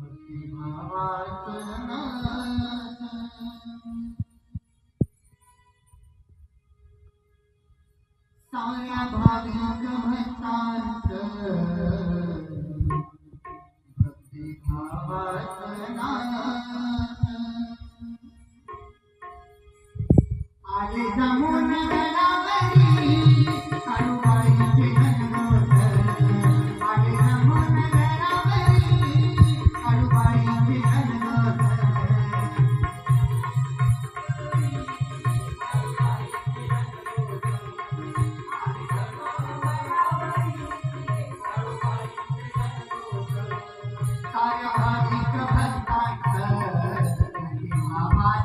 भक्ति भावार्थ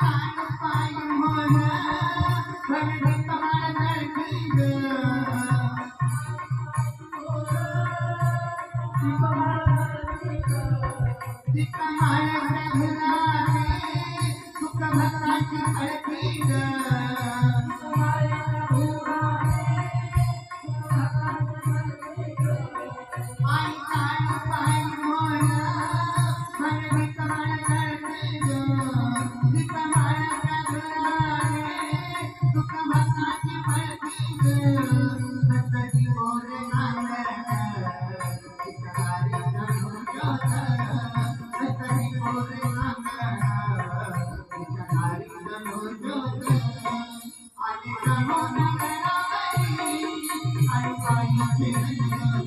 I, I, I, I, I'm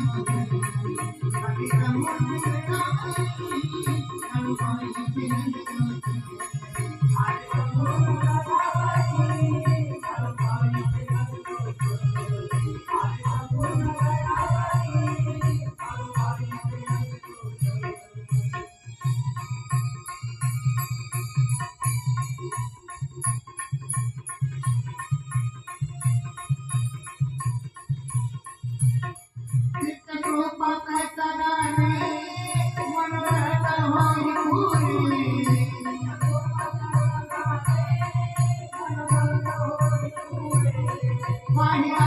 Thank you.